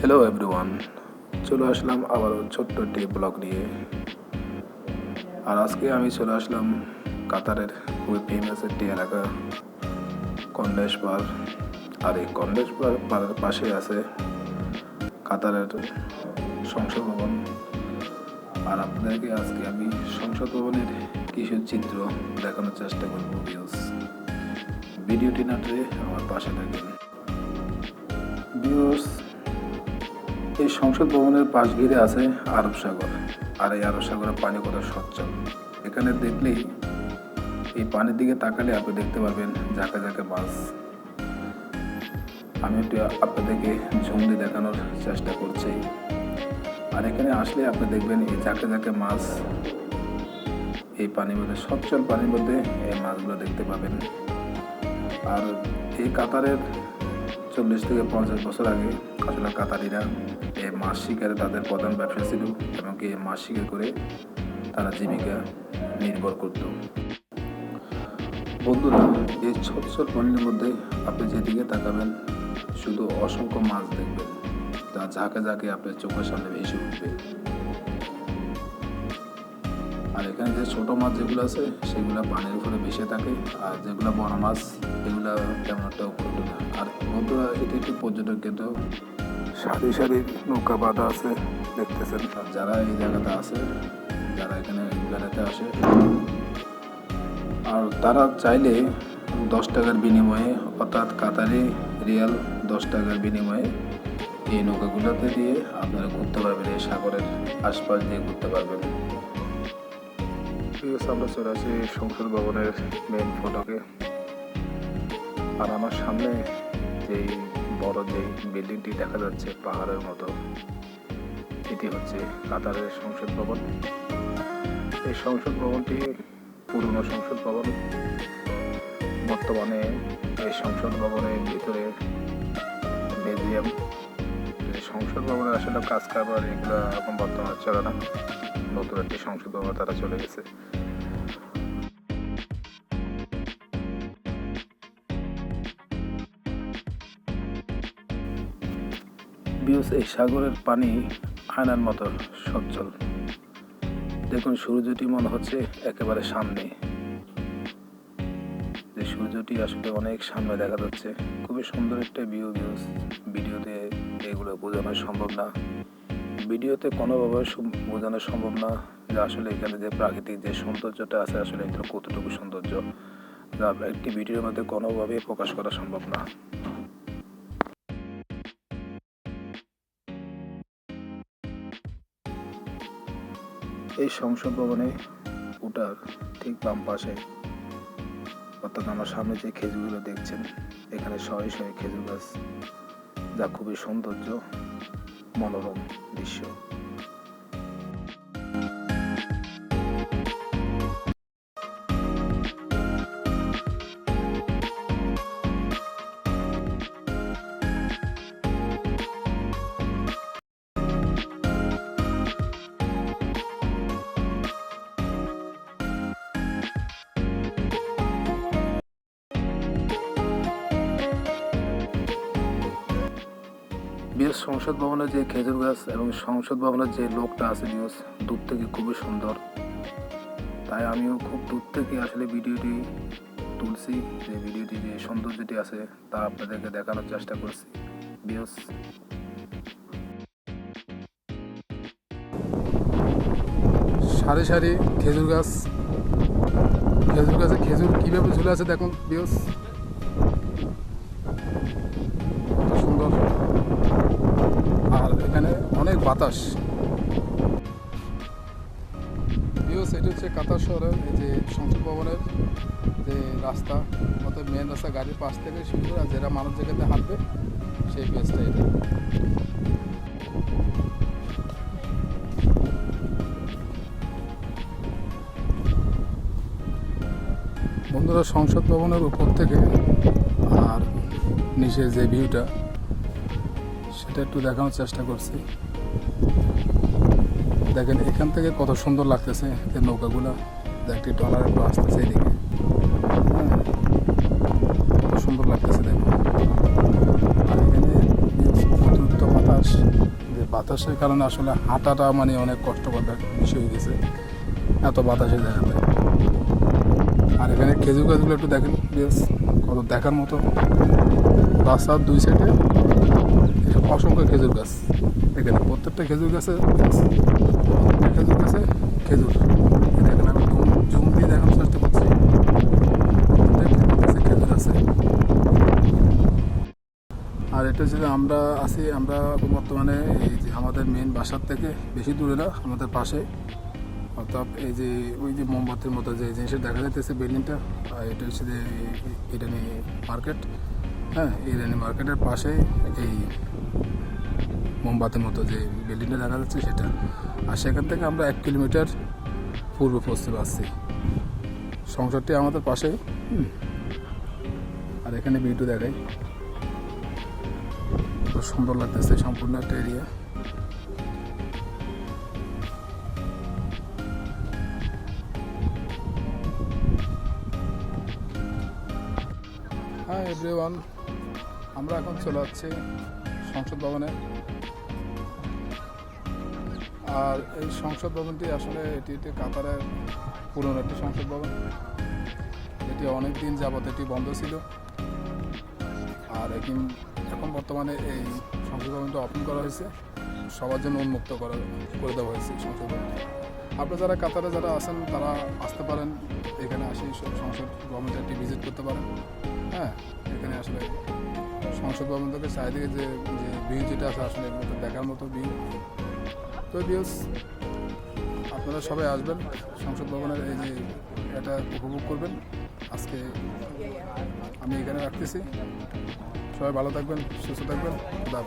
Hello everyone চলে আসলাম আবারও ছোট্ট একটি ব্লগ নিয়ে। আর আজকে আমি চলে আসলাম কাতারের খুবই ফেমাস একটি এলাকা কন্ডেশ পার আর এই কন্ডেশ পার- পাড়ের পাশে আছে কাতারের সংসদ ভবন। আর আপনাদেরকে আজকে আমি সংসদ ভবনের কিছু চিত্র দেখানোর চেষ্টা করব ভিউস ভিডিওটি না আমার পাশে থাকেন ভিউয়ার্স এই সংসদ ভবনের পাশ ঘিরে আছে আরব সাগর, আর এই আরব সাগরের পানি কত সচ্ছল এখানে দেখলেই এই পানির দিকে তাকালে আপনি দেখতে পারবেন ঝাঁকে ঝাঁকে মাছ। আমি একটু আপনাদেরকে ঝুমলি দেখানোর চেষ্টা করছি। আর এখানে আসলে আপনি দেখবেন এই ঝাঁকে ঝাঁকে মাছ, এই পানির মধ্যে, সচ্ছল পানির মধ্যে এই মাছগুলো দেখতে পাবেন। আর এই কাতারের চল্লিশ থেকে পঞ্চাশ বছর আগে আসলে কাতারিরা এই মাছ শিকারে তাদের প্রধান ব্যবসা ছিল এবং এই মাছ শিকার করে তারা জীবিকা নির্ভর করত। বন্ধুরা এই ছোট ছোট পণ্যের মধ্যে আপনি যেদিকে তাকাবেন, শুধু অসংখ্য মাছ দেখবেন। তা ঝাঁকে ঝাঁকে আপনার চোখের সামনে ভেসে উঠবে। আর এখানে যে ছোটো মাছ যেগুলো আছে সেগুলো পানির উপরে ভেসে থাকে আর যেগুলো বড় মাছ এগুলো তেমন একটা উপরে না। আর বন্ধুরা এটি একটি পর্যটক কেন্দ্র। সারি সারি নৌকা বাঁধা আছে দেখতেছেন। আর যারা এই জায়গাতে আছে যারা এখানে বেড়াতে আসে আর তারা চাইলে দশ টাকার বিনিময়ে অর্থাৎ কাতারি রিয়াল দশ টাকার বিনিময়ে এই নৌকাগুলোতে দিয়ে আপনারা ঘুরতে পারবেন এই সাগরের আশপাশ দিয়ে ঘুরতে পারবেন। আমরা চলে আসি সংসদ ভবনের মেন ফটকে। আর আমার সামনে যেই বড় যে বিল্ডিংটি দেখা যাচ্ছে পাহাড়ের মতো, এটি হচ্ছে কাতারের সংসদ ভবন। এই সংসদ ভবনটি পুরনো সংসদ ভবন। বর্তমানে এই সংসদ ভবনের ভিতরে এই সংসদ ভবনের আসলে কাজ কারবার এগুলো এখন বর্তমানে চলে না। নতুন একটি সংসদ তারা চলে গেছে। বিউস এই সাগরের পানি আয়নার মতো সচ্ছল। দেখুন, সূর্যটি মনে হচ্ছে একেবারে সামনে। যে সূর্যটি আসলে অনেক সামনে দেখা যাচ্ছে। খুবই সুন্দর একটা ভিউ ভিউস ভিডিওতে এগুলো বোঝানো সম্ভব না। ভিডিওতে কোনোভাবে বোঝানো সম্ভব না যে আসলে এখানে যে প্রাকৃতিক যে সৌন্দর্যটা আছে, আসলে এটা কতটুকু সৌন্দর্য, যা একটি ভিডিওর মধ্যে কোনোভাবেই প্রকাশ করা সম্ভব না। এই সংসদ ভবনে ওটার ঠিক বাম পাশে, অর্থাৎ আমার সামনে যে খেজুরগুলো দেখছেন, এখানে শয়ে শয়ে খেজুর গাছ, যা খুবই সৌন্দর্য, মনোরম। দৃশ্য বিএস সংসদ ভবনের যে খেজুর গাছ এবং সংসদ ভবনের যে লোকটা আছে নিউজ, দূর থেকে খুবই সুন্দর। তাই আমিও খুব দূর থেকে আসলে ভিডিওটি তুলছি, যে ভিডিওটি যে সৌন্দর্যটি আছে তা আপনাদেরকে দেখানোর চেষ্টা করছি। বিএস সারি সারি খেজুর গাছ। খেজুর গাছে খেজুর কীভাবে ঝুলে আছে দেখুন, বিয়স। সুন্দর। আর এখানে অনেক বাতাস। বিয়স এটি হচ্ছে কাতার শহরের এই যে সংসদ ভবনের যে রাস্তা, অর্থাৎ মেন রাস্তা গাড়ির পাশ থেকে শুরু করে, আর যেটা মানুষ যেখানে হাঁটবে, সেই পেজটা এটা বন্ধুরা, সংসদ ভবনের উপর থেকে আর নিচের যে ভিউটা সেটা একটু দেখানোর চেষ্টা করছি। দেখেন এখান থেকে কত সুন্দর লাগতেছে এই নৌকাগুলো। একটি ডলার একটু আসতেছে এদিকে। হ্যাঁ, কত সুন্দর লাগতেছে দেখুন আর এখানে অতিরিক্ত বাতাস। যে বাতাসের কারণে আসলে হাঁটাটা মানে অনেক কষ্টকর বিষয় হয়ে গেছে। এত বাতাসে দেখা যায়। আর এখানে খেজুর গাছগুলো একটু দেখেন বেশ কত দেখার মতো। রাস্তার দুই সাইডে অসংখ্য খেজুর গাছ। এখানে প্রত্যেকটা খেজুর গাছে প্রত্যেকটা খেজুর গাছে খেজুর। দেখেন আমি জুম দিয়ে দেখানোর চেষ্টা করছি। খেজুর আছে। আর এটা হচ্ছে আমরা আছি, আমরা বর্তমানে এই যে আমাদের মেন বাসার থেকে বেশি দূরে না, আমাদের পাশে। অর্থাৎ এই যে, ওই যে মোমবাতির মতো যে জিনিসটা দেখা যাইতেছে বিল্ডিংটা এটা হচ্ছে যে, এটা নিয়ে মার্কেট হ্যাঁ এই রানি মার্কেটের পাশে এই মোমবাতির মতো যে বিল্ডিংটা দেখা যাচ্ছে সেটা। আর সেখান থেকে আমরা এক কিলোমিটার পূর্ব পশ্চিম আসছি। সংসারটি আমাদের পাশে। আর এখানে ভিডিও দেখাই। সুন্দর লাগতেছে, সম্পূর্ণ একটা এরিয়া এভরিওয়ান আমরা এখন চলে যাচ্ছি সংসদ ভবনে। আর এই সংসদ ভবনটি আসলে এটি একটি কাতারের পুরনো একটি সংসদ ভবন। এটি অনেক দিন যাবত এটি বন্ধ ছিল। আর এখন এখন বর্তমানে এই সংসদ ভবনটা ওপেন করা হয়েছে। সবার জন্য উন্মুক্ত করা করে দেওয়া হয়েছে সংসদ ভবনটা। আপনারা যারা কাতারে যারা আছেন, তারা আসতে পারেন। এখানে আসি সংসদ ভবনটা একটি ভিজিট করতে পারেন। হ্যাঁ এখানে আসলে সংসদ ভবন থেকে চারিদিকে যে যে ভিউ যেটা আছে, আসলে এগুলো দেখার মতো ভিউ তো ভিউস আপনারা সবাই আসবেন, সংসদ ভবনের এই যে এটা উপভোগ করবেন। আজকে আমি এখানে রাখতেছি। সবাই ভালো থাকবেন, সুস্থ থাকবেন, খুদা